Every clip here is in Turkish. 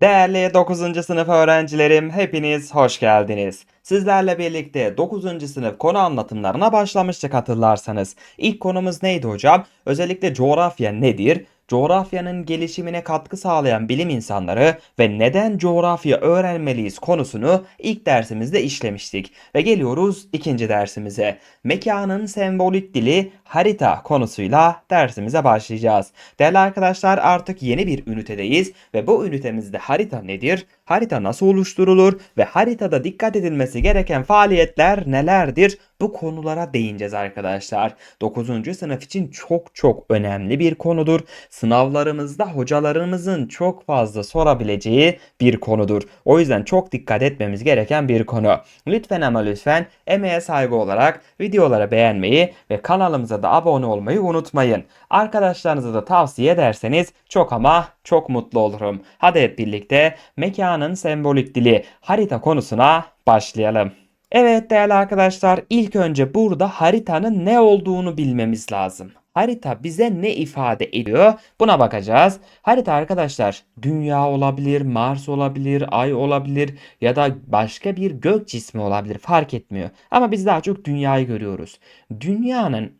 Değerli 9. sınıf öğrencilerim, hepiniz hoş geldiniz. Sizlerle birlikte 9. sınıf konu anlatımlarına başlamıştık hatırlarsanız. İlk konumuz neydi hocam? Özellikle coğrafya nedir? Coğrafyanın gelişimine katkı sağlayan bilim insanları ve neden coğrafya öğrenmeliyiz konusunu ilk dersimizde işlemiştik. Ve geliyoruz ikinci dersimize. Mekanın sembolik dili harita konusuyla dersimize başlayacağız. Değerli arkadaşlar artık yeni bir ünitedeyiz ve bu ünitemizde harita nedir? Harita nasıl oluşturulur ve haritada dikkat edilmesi gereken faaliyetler nelerdir? Bu konulara değineceğiz arkadaşlar. 9. sınıf için çok çok önemli bir konudur. Sınavlarımızda hocalarımızın çok fazla sorabileceği bir konudur. O yüzden çok dikkat etmemiz gereken bir konu. Lütfen ama lütfen emeğe saygı olarak videoları beğenmeyi ve kanalımıza da abone olmayı unutmayın. Arkadaşlarınıza da tavsiye ederseniz çok ama çok mutlu olurum. Hadi hep birlikte mekanın sembolik dili harita konusuna başlayalım. Evet değerli arkadaşlar ilk önce burada haritanın ne olduğunu bilmemiz lazım. Harita bize ne ifade ediyor? Buna bakacağız. Harita arkadaşlar dünya olabilir, Mars olabilir, ay olabilir ya da başka bir gök cismi olabilir fark etmiyor. Ama biz daha çok dünyayı görüyoruz. Dünyanın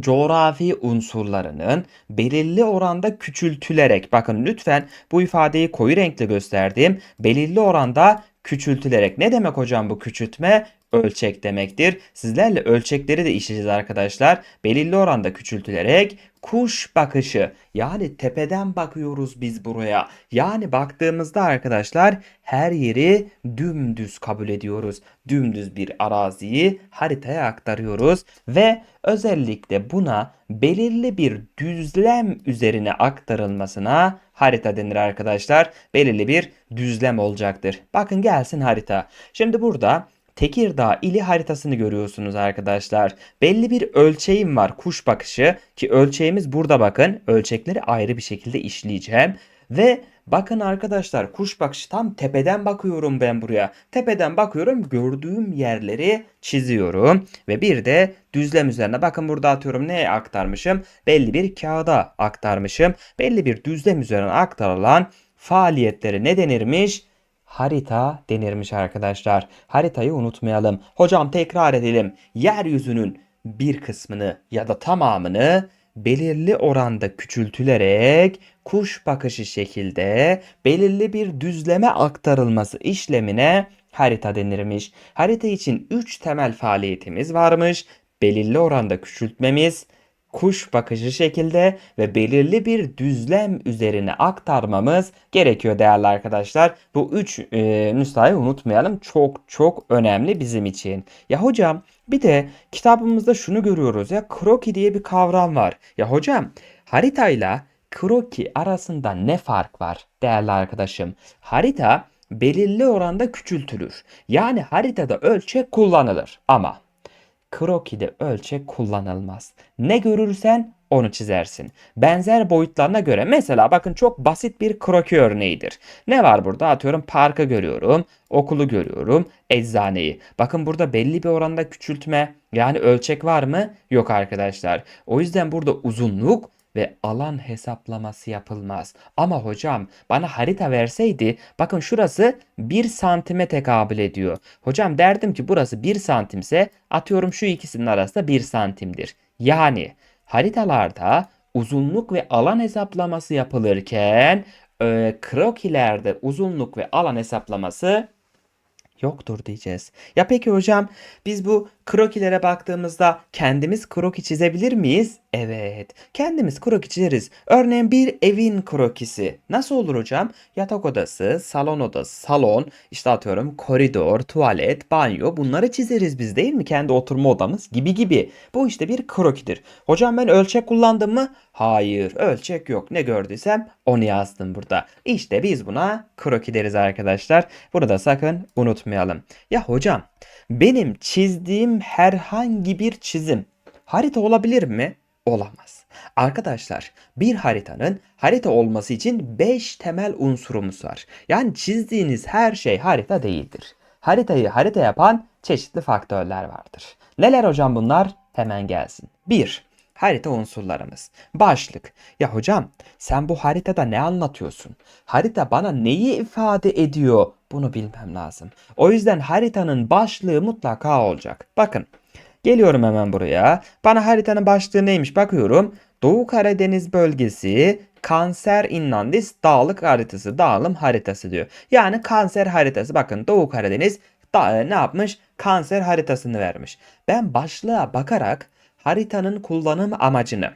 coğrafi unsurlarının belirli oranda küçültülerek bakın lütfen bu ifadeyi koyu renkle gösterdim. Belirli oranda küçültülerek. Ne demek hocam bu küçültme? Ölçek demektir. Sizlerle ölçekleri de işleyeceğiz arkadaşlar. Belirli oranda küçültülerek kuş bakışı yani tepeden bakıyoruz biz buraya. Yani baktığımızda arkadaşlar her yeri dümdüz kabul ediyoruz. Dümdüz bir araziyi haritaya aktarıyoruz ve özellikle buna belirli bir düzlem üzerine aktarılmasına harita denir arkadaşlar. Belirli bir düzlem olacaktır. Bakın gelsin harita. Şimdi burada Tekirdağ ili haritasını görüyorsunuz arkadaşlar. Belli bir ölçeğim var kuş bakışı ki ölçeğimiz burada bakın. Ölçekleri ayrı bir şekilde işleyeceğim. Ve bakın arkadaşlar kuş bakışı tam tepeden bakıyorum ben buraya. Tepeden bakıyorum gördüğüm yerleri çiziyorum. Ve bir de düzlem üzerine bakın burada atıyorum neye aktarmışım? Belli bir kağıda aktarmışım. Belli bir düzlem üzerine aktarılan faaliyetleri ne denirmiş? Harita denirmiş arkadaşlar. Haritayı unutmayalım. Hocam tekrar edelim. Yeryüzünün bir kısmını ya da tamamını belirli oranda küçültülerek kuş bakışı şekilde belirli bir düzleme aktarılması işlemine harita denirmiş. Harita için 3 temel faaliyetimiz varmış. Belirli oranda küçültmemiz, kuş bakışı şekilde ve belirli bir düzlem üzerine aktarmamız gerekiyor değerli arkadaşlar. Bu üç e, nüshayı unutmayalım. Çok çok önemli bizim için. Ya hocam bir de kitabımızda şunu görüyoruz ya kroki diye bir kavram var. Ya hocam haritayla kroki arasında ne fark var değerli arkadaşım? Harita belirli oranda küçültülür. Yani haritada ölçek kullanılır ama Kroki'de ölçek kullanılmaz. Ne görürsen onu çizersin. Benzer boyutlarına göre mesela bakın çok basit bir kroki örneğidir. Ne var burada? Atıyorum parkı görüyorum, okulu görüyorum, eczaneyi. Bakın burada belli bir oranda küçültme yani ölçek var mı? Yok arkadaşlar. O yüzden burada uzunluk ve alan hesaplaması yapılmaz. Ama hocam bana harita verseydi bakın şurası 1 santime tekabül ediyor. Hocam derdim ki burası 1 santimse atıyorum şu ikisinin arasında 1 santimdir. Yani haritalarda uzunluk ve alan hesaplaması yapılırken e, krokilerde uzunluk ve alan hesaplaması yoktur diyeceğiz. Ya peki hocam biz bu krokilere baktığımızda kendimiz kroki çizebilir miyiz? Evet. Kendimiz kroki çizeriz. Örneğin bir evin krokisi. Nasıl olur hocam? Yatak odası, salon odası, salon, işte atıyorum koridor, tuvalet, banyo bunları çizeriz biz değil mi? Kendi oturma odamız gibi gibi. Bu işte bir krokidir. Hocam ben ölçek kullandım mı? Hayır, ölçek yok. Ne gördüysem onu yazdım burada. İşte biz buna kroki deriz arkadaşlar. Bunu da sakın unutmayalım. Ya hocam benim çizdiğim herhangi bir çizim harita olabilir mi? Olamaz. Arkadaşlar bir haritanın harita olması için 5 temel unsurumuz var. Yani çizdiğiniz her şey harita değildir. Haritayı harita yapan çeşitli faktörler vardır. Neler hocam bunlar? Hemen gelsin. 1. harita unsurlarımız. Başlık. Ya hocam sen bu haritada ne anlatıyorsun? Harita bana neyi ifade ediyor? Bunu bilmem lazım. O yüzden haritanın başlığı mutlaka olacak. Bakın Geliyorum hemen buraya. Bana haritanın başlığı neymiş bakıyorum. Doğu Karadeniz bölgesi kanser inlandis dağlık haritası, dağılım haritası diyor. Yani kanser haritası. Bakın Doğu Karadeniz da, ne yapmış? Kanser haritasını vermiş. Ben başlığa bakarak haritanın kullanım amacını,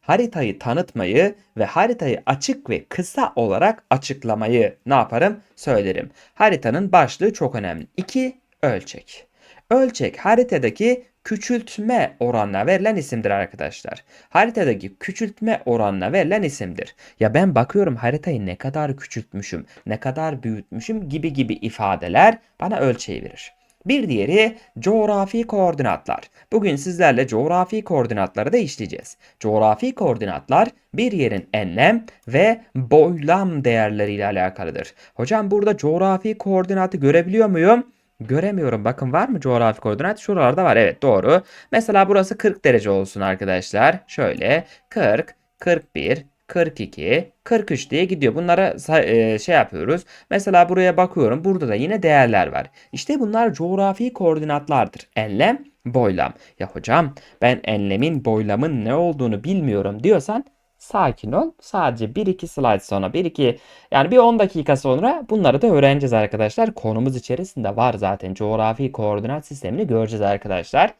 haritayı tanıtmayı ve haritayı açık ve kısa olarak açıklamayı ne yaparım? Söylerim. Haritanın başlığı çok önemli. 2. Ölçek. Ölçek haritadaki küçültme oranına verilen isimdir arkadaşlar. Haritadaki küçültme oranına verilen isimdir. Ya ben bakıyorum haritayı ne kadar küçültmüşüm, ne kadar büyütmüşüm gibi gibi ifadeler bana ölçeği verir. Bir diğeri coğrafi koordinatlar. Bugün sizlerle coğrafi koordinatları da işleyeceğiz. Coğrafi koordinatlar bir yerin enlem ve boylam değerleriyle alakalıdır. Hocam burada coğrafi koordinatı görebiliyor muyum? Göremiyorum. Bakın var mı coğrafi koordinat? Şuralarda var. Evet doğru. Mesela burası 40 derece olsun arkadaşlar. Şöyle 40, 41, 42, 43 diye gidiyor. Bunlara e, şey yapıyoruz. Mesela buraya bakıyorum. Burada da yine değerler var. İşte bunlar coğrafi koordinatlardır. Enlem, boylam. Ya hocam ben enlemin, boylamın ne olduğunu bilmiyorum diyorsan sakin ol. Sadece 1-2 slide sonra 1-2 yani bir 10 dakika sonra bunları da öğreneceğiz arkadaşlar. Konumuz içerisinde var zaten. Coğrafi koordinat sistemini göreceğiz arkadaşlar.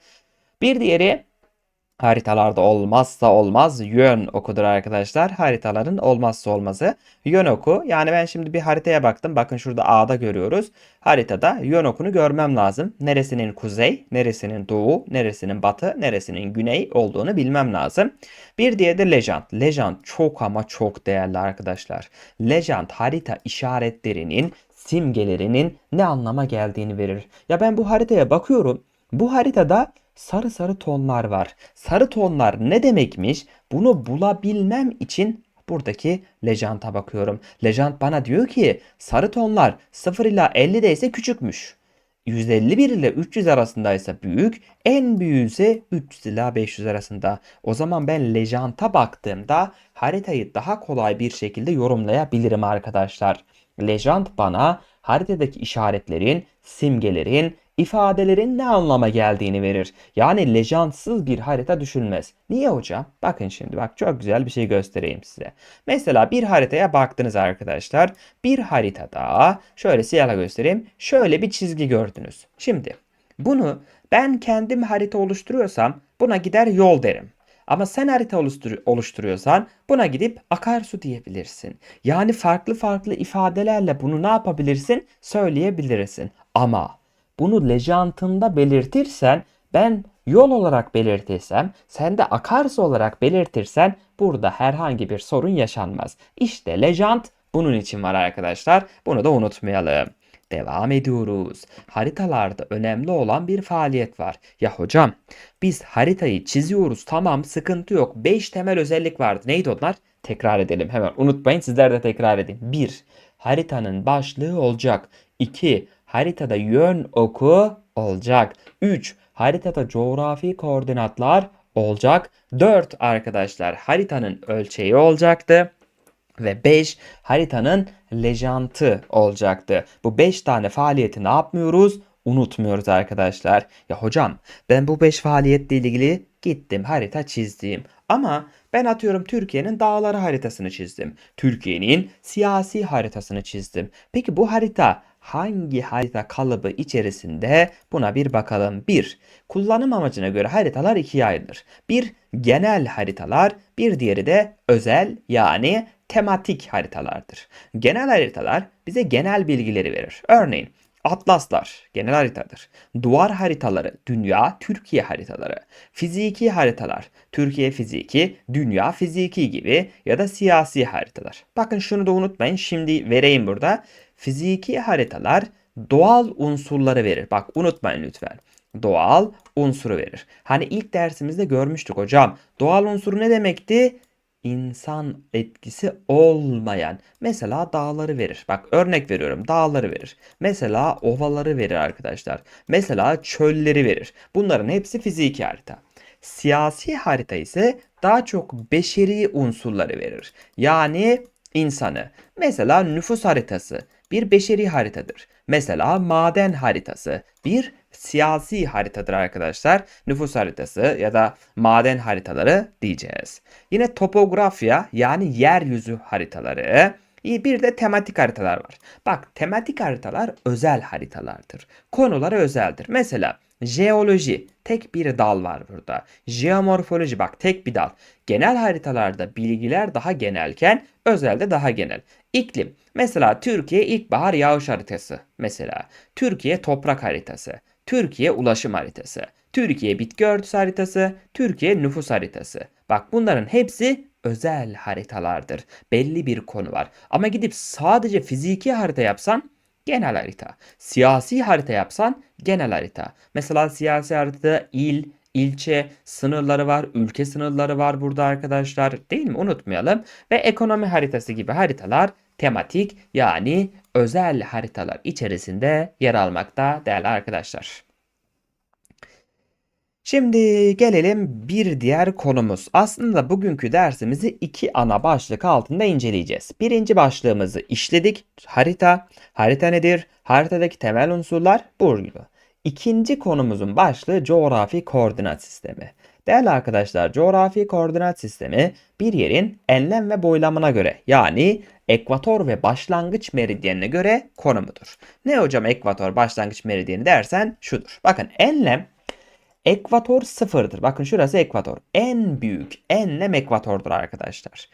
Bir diğeri haritalarda olmazsa olmaz yön okudur arkadaşlar. Haritaların olmazsa olmazı yön oku. Yani ben şimdi bir haritaya baktım. Bakın şurada A'da görüyoruz. Haritada yön okunu görmem lazım. Neresinin kuzey, neresinin doğu, neresinin batı, neresinin güney olduğunu bilmem lazım. Bir diğeri de Legend. Legend çok ama çok değerli arkadaşlar. Legend harita işaretlerinin simgelerinin ne anlama geldiğini verir. Ya ben bu haritaya bakıyorum. Bu haritada sarı sarı tonlar var. Sarı tonlar ne demekmiş? Bunu bulabilmem için buradaki lejanta bakıyorum. Lejant bana diyor ki sarı tonlar 0 ila 50 ise küçükmüş. 151 ile 300 arasındaysa büyük, en büyüğü ise 300 ila 500 arasında. O zaman ben lejanta baktığımda haritayı daha kolay bir şekilde yorumlayabilirim arkadaşlant. Lejant bana haritadaki işaretlerin, simgelerin, ifadelerin ne anlama geldiğini verir. Yani lejantsız bir harita düşünmez. Niye hocam? Bakın şimdi bak çok güzel bir şey göstereyim size. Mesela bir haritaya baktınız arkadaşlar. Bir haritada şöyle siyahla göstereyim. Şöyle bir çizgi gördünüz. Şimdi bunu ben kendim harita oluşturuyorsam buna gider yol derim. Ama sen harita oluşturuyorsan buna gidip akarsu diyebilirsin. Yani farklı farklı ifadelerle bunu ne yapabilirsin? Söyleyebilirsin. Ama bunu lejantında belirtirsen ben yol olarak belirtirsem sen de akarsu olarak belirtirsen burada herhangi bir sorun yaşanmaz. İşte lejant bunun için var arkadaşlar. Bunu da unutmayalım. Devam ediyoruz. Haritalarda önemli olan bir faaliyet var. Ya hocam biz haritayı çiziyoruz tamam sıkıntı yok. 5 temel özellik vardı. Neydi onlar? Tekrar edelim hemen. Unutmayın sizler de tekrar edin. 1. Haritanın başlığı olacak. 2 haritada yön oku olacak. 3. Haritada coğrafi koordinatlar olacak. 4 arkadaşlar haritanın ölçeği olacaktı. Ve 5 haritanın lejantı olacaktı. Bu 5 tane faaliyeti ne yapmıyoruz? Unutmuyoruz arkadaşlar. Ya hocam ben bu 5 faaliyetle ilgili gittim harita çizdim. Ama ben atıyorum Türkiye'nin dağları haritasını çizdim. Türkiye'nin siyasi haritasını çizdim. Peki bu harita hangi harita kalıbı içerisinde buna bir bakalım. 1. Kullanım amacına göre haritalar ikiye ayrılır. Bir genel haritalar, bir diğeri de özel yani tematik haritalardır. Genel haritalar bize genel bilgileri verir. Örneğin Atlaslar genel haritadır. Duvar haritaları dünya, Türkiye haritaları. Fiziki haritalar Türkiye fiziki, dünya fiziki gibi ya da siyasi haritalar. Bakın şunu da unutmayın şimdi vereyim burada. Fiziki haritalar doğal unsurları verir. Bak unutmayın lütfen. Doğal unsuru verir. Hani ilk dersimizde görmüştük hocam. Doğal unsuru ne demekti? insan etkisi olmayan mesela dağları verir. Bak örnek veriyorum dağları verir. Mesela ovaları verir arkadaşlar. Mesela çölleri verir. Bunların hepsi fiziki harita. Siyasi harita ise daha çok beşeri unsurları verir. Yani insanı. Mesela nüfus haritası bir beşeri haritadır. Mesela maden haritası bir siyasi haritadır arkadaşlar. Nüfus haritası ya da maden haritaları diyeceğiz. Yine topografya yani yeryüzü haritaları. Bir de tematik haritalar var. Bak tematik haritalar özel haritalardır. Konuları özeldir. Mesela jeoloji tek bir dal var burada. Jeomorfoloji bak tek bir dal. Genel haritalarda bilgiler daha genelken özelde daha genel. İklim. Mesela Türkiye ilkbahar yağış haritası. Mesela Türkiye toprak haritası. Türkiye ulaşım haritası. Türkiye bitki örtüsü haritası. Türkiye nüfus haritası. Bak bunların hepsi özel haritalardır. Belli bir konu var. Ama gidip sadece fiziki harita yapsan genel harita. Siyasi harita yapsan genel harita. Mesela siyasi haritada il, ilçe sınırları var, ülke sınırları var burada arkadaşlar. Değil mi? Unutmayalım. Ve ekonomi haritası gibi haritalar tematik yani özel haritalar içerisinde yer almakta değerli arkadaşlar. Şimdi gelelim bir diğer konumuz. Aslında bugünkü dersimizi iki ana başlık altında inceleyeceğiz. Birinci başlığımızı işledik. Harita. Harita nedir? Haritadaki temel unsurlar bu gibi. İkinci konumuzun başlığı coğrafi koordinat sistemi. Değerli arkadaşlar, coğrafi koordinat sistemi bir yerin enlem ve boylamına göre yani ekvator ve başlangıç meridyenine göre konumudur. Ne hocam ekvator başlangıç meridyeni dersen şudur. Bakın enlem ekvator sıfırdır. Bakın şurası ekvator. En büyük enlem ekvatordur arkadaşlar.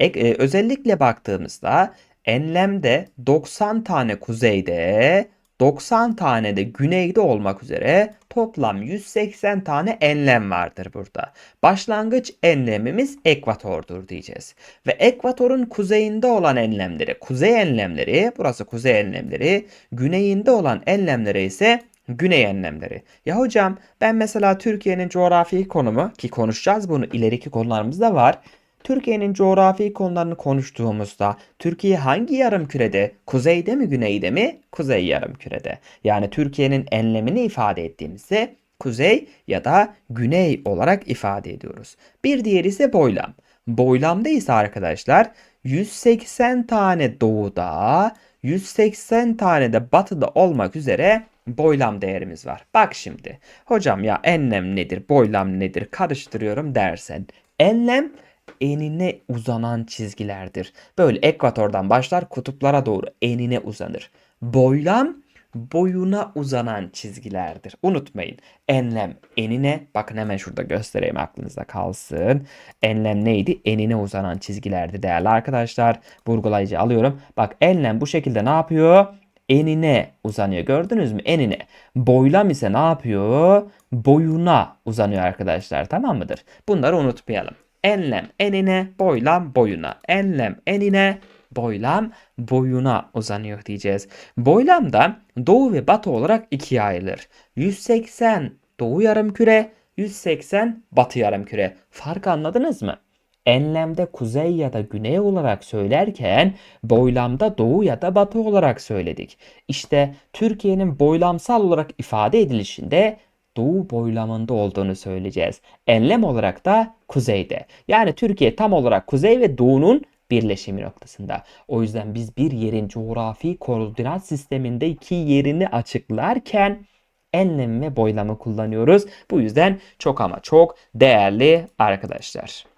E, e, özellikle baktığımızda enlemde 90 tane kuzeyde 90 tane de güneyde olmak üzere toplam 180 tane enlem vardır burada. Başlangıç enlemimiz ekvatordur diyeceğiz. Ve ekvatorun kuzeyinde olan enlemleri, kuzey enlemleri, burası kuzey enlemleri, güneyinde olan enlemleri ise güney enlemleri. Ya hocam ben mesela Türkiye'nin coğrafi konumu ki konuşacağız bunu ileriki konularımızda var. Türkiye'nin coğrafi konularını konuştuğumuzda Türkiye hangi yarım kürede? Kuzeyde mi güneyde mi? Kuzey yarım kürede. Yani Türkiye'nin enlemini ifade ettiğimizde kuzey ya da güney olarak ifade ediyoruz. Bir diğeri ise boylam. Boylamda ise arkadaşlar 180 tane doğuda, 180 tane de batıda olmak üzere boylam değerimiz var. Bak şimdi. Hocam ya enlem nedir, boylam nedir karıştırıyorum dersen. Enlem enine uzanan çizgilerdir. Böyle ekvatordan başlar kutuplara doğru enine uzanır. Boylam boyuna uzanan çizgilerdir. Unutmayın. Enlem enine bakın hemen şurada göstereyim aklınızda kalsın. Enlem neydi? Enine uzanan çizgilerdi değerli arkadaşlar. Vurgulayıcı alıyorum. Bak enlem bu şekilde ne yapıyor? Enine uzanıyor. Gördünüz mü? Enine. Boylam ise ne yapıyor? Boyuna uzanıyor arkadaşlar. Tamam mıdır? Bunları unutmayalım. Enlem enine, boylam boyuna. Enlem enine, boylam boyuna uzanıyor diyeceğiz. Boylam da doğu ve batı olarak ikiye ayrılır. 180 doğu yarımküre, 180 batı yarımküre. Fark anladınız mı? Enlemde kuzey ya da güney olarak söylerken boylamda doğu ya da batı olarak söyledik. İşte Türkiye'nin boylamsal olarak ifade edilişinde doğu boylamında olduğunu söyleyeceğiz. Enlem olarak da kuzeyde. Yani Türkiye tam olarak kuzey ve doğunun birleşimi noktasında. O yüzden biz bir yerin coğrafi koordinat sisteminde iki yerini açıklarken enlem ve boylamı kullanıyoruz. Bu yüzden çok ama çok değerli arkadaşlar.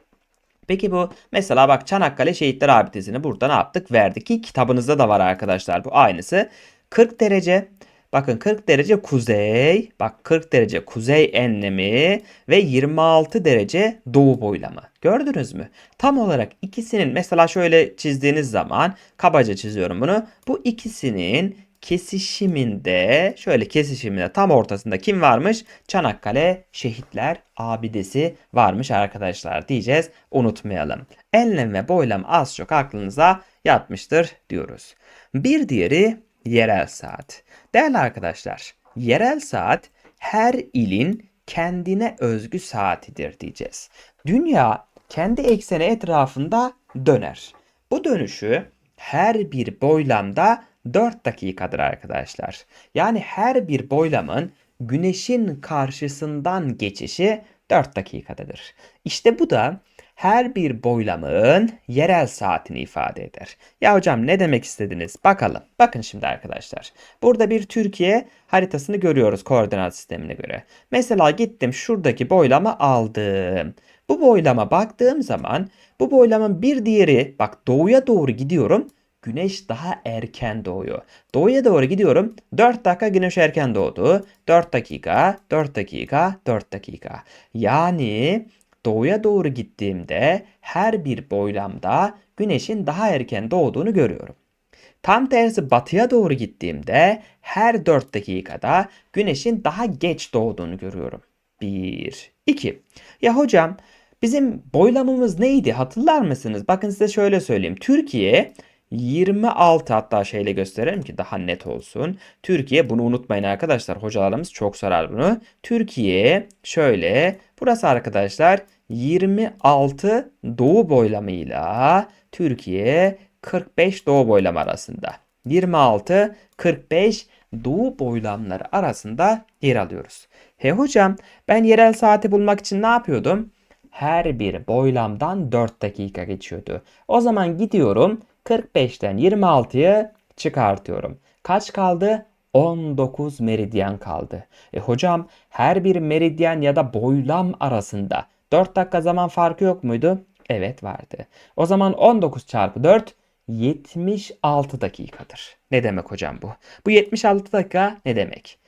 Peki bu mesela bak Çanakkale Şehitler Abidesi'ni burada ne yaptık? Verdik ki kitabınızda da var arkadaşlar bu aynısı. 40 derece Bakın 40 derece kuzey, bak 40 derece kuzey enlemi ve 26 derece doğu boylamı. Gördünüz mü? Tam olarak ikisinin mesela şöyle çizdiğiniz zaman kabaca çiziyorum bunu. Bu ikisinin kesişiminde şöyle kesişiminde tam ortasında kim varmış? Çanakkale Şehitler Abidesi varmış arkadaşlar diyeceğiz. Unutmayalım. Enlem ve boylam az çok aklınıza yatmıştır diyoruz. Bir diğeri yerel saat. Değerli arkadaşlar, yerel saat her ilin kendine özgü saatidir diyeceğiz. Dünya kendi ekseni etrafında döner. Bu dönüşü her bir boylamda 4 dakikadır arkadaşlar. Yani her bir boylamın güneşin karşısından geçişi 4 dakikadadır. İşte bu da her bir boylamın yerel saatini ifade eder. Ya hocam ne demek istediniz? Bakalım. Bakın şimdi arkadaşlar. Burada bir Türkiye haritasını görüyoruz koordinat sistemine göre. Mesela gittim şuradaki boylamı aldım. Bu boylama baktığım zaman bu boylamın bir diğeri bak doğuya doğru gidiyorum. Güneş daha erken doğuyor. Doğuya doğru gidiyorum. 4 dakika güneş erken doğdu. 4 dakika, 4 dakika, 4 dakika. Yani doğuya doğru gittiğimde her bir boylamda güneşin daha erken doğduğunu görüyorum. Tam tersi batıya doğru gittiğimde her 4 dakikada güneşin daha geç doğduğunu görüyorum. 1, 2. Ya hocam bizim boylamımız neydi hatırlar mısınız? Bakın size şöyle söyleyeyim. Türkiye 26 hatta şeyle gösterelim ki daha net olsun. Türkiye bunu unutmayın arkadaşlar. Hocalarımız çok sorar bunu. Türkiye şöyle burası arkadaşlar 26 doğu boylamıyla Türkiye 45 doğu boylam arasında. 26 45 doğu boylamları arasında yer alıyoruz. He hocam ben yerel saati bulmak için ne yapıyordum? Her bir boylamdan 4 dakika geçiyordu. O zaman gidiyorum 45'ten 26'yı çıkartıyorum. Kaç kaldı? 19 meridyen kaldı. E hocam her bir meridyen ya da boylam arasında 4 dakika zaman farkı yok muydu? Evet vardı. O zaman 19 çarpı 4 76 dakikadır. Ne demek hocam bu? Bu 76 dakika ne demek?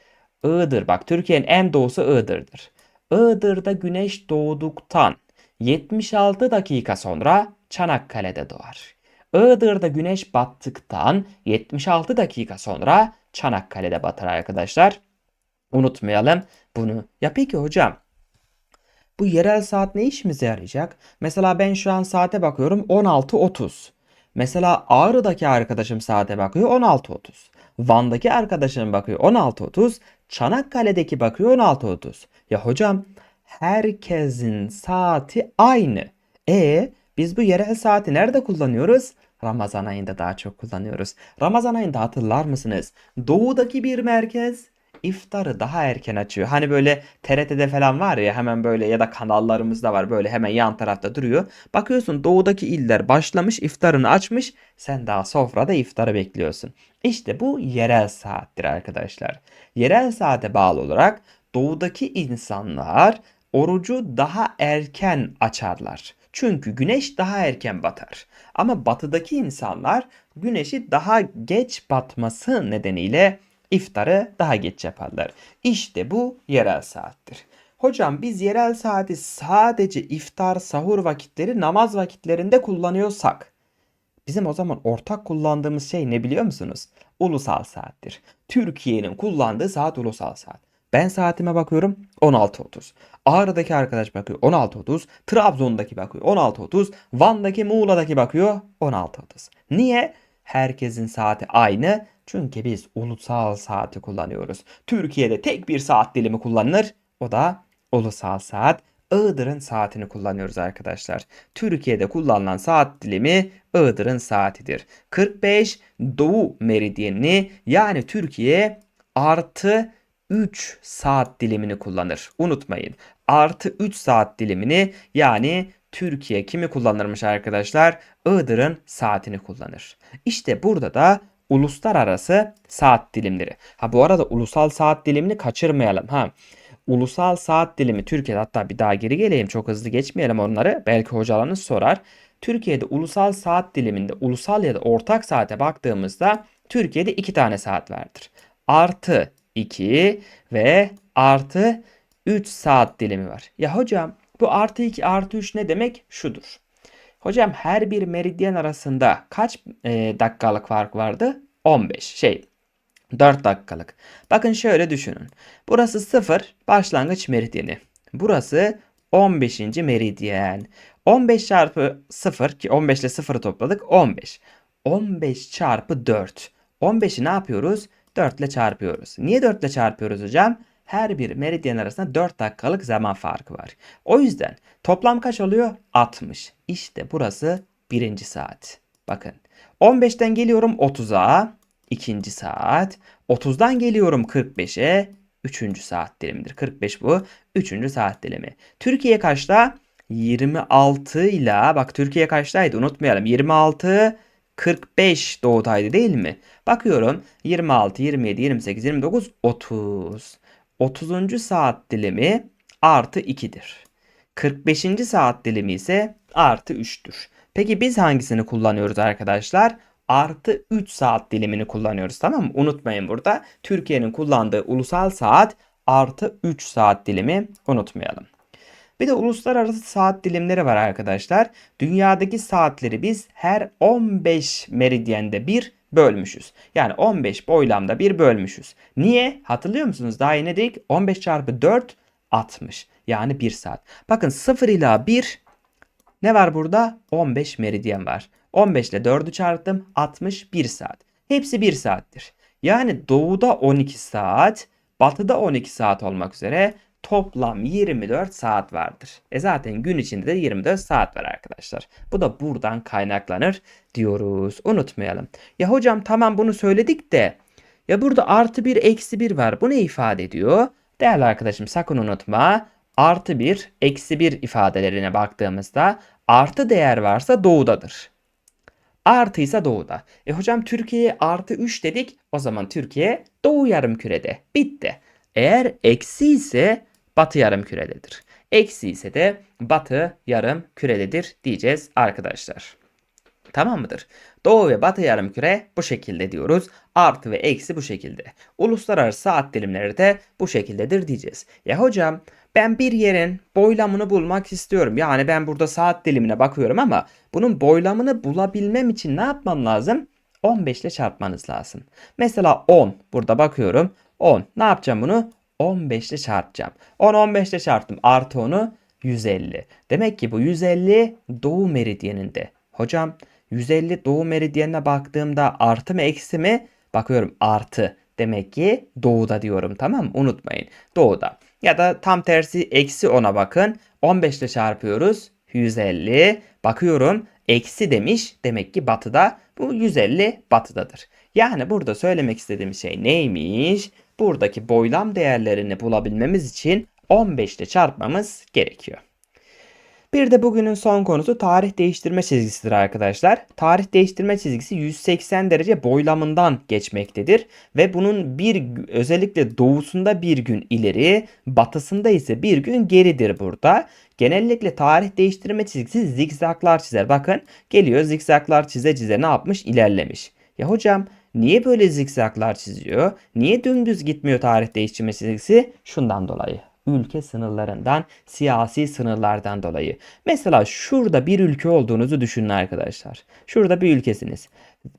Iğdır bak Türkiye'nin en doğusu Iğdır'dır. Iğdır'da güneş doğduktan 76 dakika sonra Çanakkale'de doğar. Iğdır'da güneş battıktan 76 dakika sonra Çanakkale'de batar arkadaşlar. Unutmayalım bunu. Ya peki hocam bu yerel saat ne işimize yarayacak? Mesela ben şu an saate bakıyorum 16.30. Mesela Ağrı'daki arkadaşım saate bakıyor 16.30. Van'daki arkadaşım bakıyor 16.30. Çanakkale'deki bakıyor 16.30. Ya hocam herkesin saati aynı. E biz bu yerel saati nerede kullanıyoruz? Ramazan ayında daha çok kullanıyoruz. Ramazan ayında hatırlar mısınız? Doğudaki bir merkez iftarı daha erken açıyor. Hani böyle TRT'de falan var ya hemen böyle ya da kanallarımızda var böyle hemen yan tarafta duruyor. Bakıyorsun doğudaki iller başlamış iftarını açmış. Sen daha sofrada iftarı bekliyorsun. İşte bu yerel saattir arkadaşlar. Yerel saate bağlı olarak doğudaki insanlar orucu daha erken açarlar. Çünkü güneş daha erken batar. Ama batıdaki insanlar güneşi daha geç batması nedeniyle iftarı daha geç yaparlar. İşte bu yerel saattir. Hocam biz yerel saati sadece iftar, sahur vakitleri, namaz vakitlerinde kullanıyorsak bizim o zaman ortak kullandığımız şey ne biliyor musunuz? Ulusal saattir. Türkiye'nin kullandığı saat ulusal saat. Ben saatime bakıyorum 16.30. Ağrı'daki arkadaş bakıyor 16.30. Trabzon'daki bakıyor 16.30. Van'daki Muğla'daki bakıyor 16.30. Niye? Herkesin saati aynı. Çünkü biz ulusal saati kullanıyoruz. Türkiye'de tek bir saat dilimi kullanılır. O da ulusal saat. Iğdır'ın saatini kullanıyoruz arkadaşlar. Türkiye'de kullanılan saat dilimi Iğdır'ın saatidir. 45 doğu meridyenini yani Türkiye artı 3 saat dilimini kullanır. Unutmayın. Artı 3 saat dilimini yani Türkiye kimi kullanırmış arkadaşlar? Iğdır'ın saatini kullanır. İşte burada da uluslararası saat dilimleri. Ha bu arada ulusal saat dilimini kaçırmayalım. Ha ulusal saat dilimi Türkiye'de hatta bir daha geri geleyim çok hızlı geçmeyelim onları. Belki hocalarınız sorar. Türkiye'de ulusal saat diliminde ulusal ya da ortak saate baktığımızda Türkiye'de iki tane saat vardır. Artı 2 ve artı 3 saat dilimi var. Ya hocam bu artı 2 artı 3 ne demek? Şudur. Hocam her bir meridyen arasında kaç e, dakikalık fark vardı? 15 şey 4 dakikalık. Bakın şöyle düşünün. Burası 0 başlangıç meridyeni. Burası 15. meridyen. 15 çarpı 0 ki 15 ile 0'ı topladık 15. 15 çarpı 4. 15'i ne yapıyoruz? 4 ile çarpıyoruz. Niye 4 ile çarpıyoruz hocam? Her bir meridyen arasında 4 dakikalık zaman farkı var. O yüzden toplam kaç oluyor? 60. İşte burası birinci saat. Bakın 15'ten geliyorum 30'a ikinci saat. 30'dan geliyorum 45'e 3. saat dilimidir. 45 bu 3. saat dilimi. Türkiye kaçta? 26 ile bak Türkiye kaçtaydı unutmayalım. 26 45 doğudaydı değil mi? Bakıyorum 26, 27, 28, 29, 30. 30. saat dilimi artı 2'dir. 45. saat dilimi ise artı 3'tür. Peki biz hangisini kullanıyoruz arkadaşlar? Artı 3 saat dilimini kullanıyoruz tamam mı? Unutmayın burada Türkiye'nin kullandığı ulusal saat artı 3 saat dilimi unutmayalım. Bir de uluslararası saat dilimleri var arkadaşlar. Dünyadaki saatleri biz her 15 meridyende bir bölmüşüz. Yani 15 boylamda bir bölmüşüz. Niye? Hatırlıyor musunuz? Daha yine dedik 15 çarpı 4 60. Yani 1 saat. Bakın 0 ila 1 ne var burada? 15 meridyen var. 15 ile 4'ü çarptım 61 saat. Hepsi 1 saattir. Yani doğuda 12 saat, batıda 12 saat olmak üzere toplam 24 saat vardır. E zaten gün içinde de 24 saat var arkadaşlar. Bu da buradan kaynaklanır diyoruz. Unutmayalım. Ya hocam tamam bunu söyledik de ya burada artı 1 eksi 1 var. Bu ne ifade ediyor? Değerli arkadaşım sakın unutma. Artı 1 eksi 1 ifadelerine baktığımızda artı değer varsa doğudadır. Artıysa doğuda. E hocam Türkiye'ye artı 3 dedik. O zaman Türkiye doğu yarım kürede. Bitti. Eğer eksi ise batı yarım kürededir. Eksi ise de batı yarım kürededir diyeceğiz arkadaşlar. Tamam mıdır? Doğu ve batı yarım küre bu şekilde diyoruz. Artı ve eksi bu şekilde. Uluslararası saat dilimleri de bu şekildedir diyeceğiz. Ya hocam ben bir yerin boylamını bulmak istiyorum. Yani ben burada saat dilimine bakıyorum ama bunun boylamını bulabilmem için ne yapmam lazım? 15 ile çarpmanız lazım. Mesela 10 burada bakıyorum. 10 ne yapacağım bunu? 15 ile çarpacağım. 10 15 ile çarptım. Artı 10'u 150. Demek ki bu 150 doğu meridyeninde. Hocam 150 doğu meridyenine baktığımda artı mı eksi mi? Bakıyorum artı. Demek ki doğuda diyorum tamam mı? Unutmayın. Doğuda. Ya da tam tersi eksi 10'a bakın. 15 ile çarpıyoruz. 150. Bakıyorum eksi demiş. Demek ki batıda. Bu 150 batıdadır. Yani burada söylemek istediğim şey neymiş? Buradaki boylam değerlerini bulabilmemiz için 15 ile çarpmamız gerekiyor. Bir de bugünün son konusu tarih değiştirme çizgisidir arkadaşlar. Tarih değiştirme çizgisi 180 derece boylamından geçmektedir ve bunun bir özellikle doğusunda bir gün ileri, batısında ise bir gün geridir burada. Genellikle tarih değiştirme çizgisi zikzaklar çizer. Bakın geliyor zikzaklar çize çize ne yapmış? ilerlemiş. Ya hocam niye böyle zikzaklar çiziyor? Niye dümdüz gitmiyor tarih değiştirme çizgisi? Şundan dolayı ülke sınırlarından, siyasi sınırlardan dolayı. Mesela şurada bir ülke olduğunuzu düşünün arkadaşlar. Şurada bir ülkesiniz.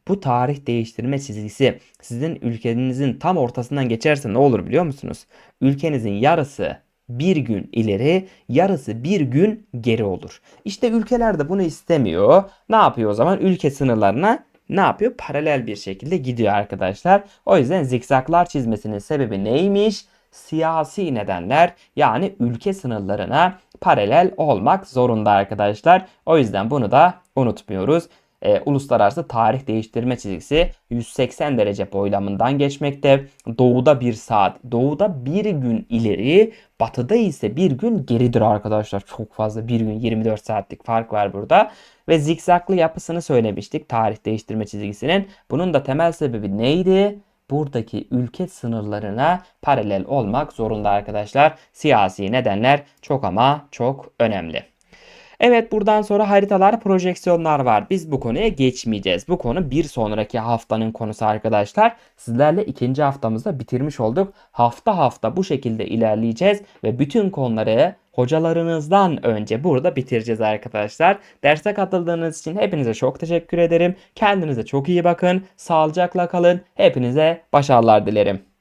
Bu tarih değiştirme çizgisi sizin ülkenizin tam ortasından geçerse ne olur biliyor musunuz? Ülkenizin yarısı bir gün ileri, yarısı bir gün geri olur. İşte ülkeler de bunu istemiyor. Ne yapıyor o zaman? Ülke sınırlarına ne yapıyor? Paralel bir şekilde gidiyor arkadaşlar. O yüzden zikzaklar çizmesinin sebebi neymiş? siyasi nedenler yani ülke sınırlarına paralel olmak zorunda arkadaşlar. O yüzden bunu da unutmuyoruz. Ee, uluslararası tarih değiştirme çizgisi 180 derece boylamından geçmekte. Doğuda bir saat, doğuda bir gün ileri, batıda ise bir gün geridir arkadaşlar. Çok fazla bir gün 24 saatlik fark var burada. Ve zikzaklı yapısını söylemiştik tarih değiştirme çizgisinin. Bunun da temel sebebi neydi? buradaki ülke sınırlarına paralel olmak zorunda arkadaşlar. Siyasi nedenler çok ama çok önemli. Evet buradan sonra haritalar, projeksiyonlar var. Biz bu konuya geçmeyeceğiz. Bu konu bir sonraki haftanın konusu arkadaşlar. Sizlerle ikinci haftamızda bitirmiş olduk. Hafta hafta bu şekilde ilerleyeceğiz ve bütün konuları hocalarınızdan önce burada bitireceğiz arkadaşlar. Derse katıldığınız için hepinize çok teşekkür ederim. Kendinize çok iyi bakın. Sağlıcakla kalın. Hepinize başarılar dilerim.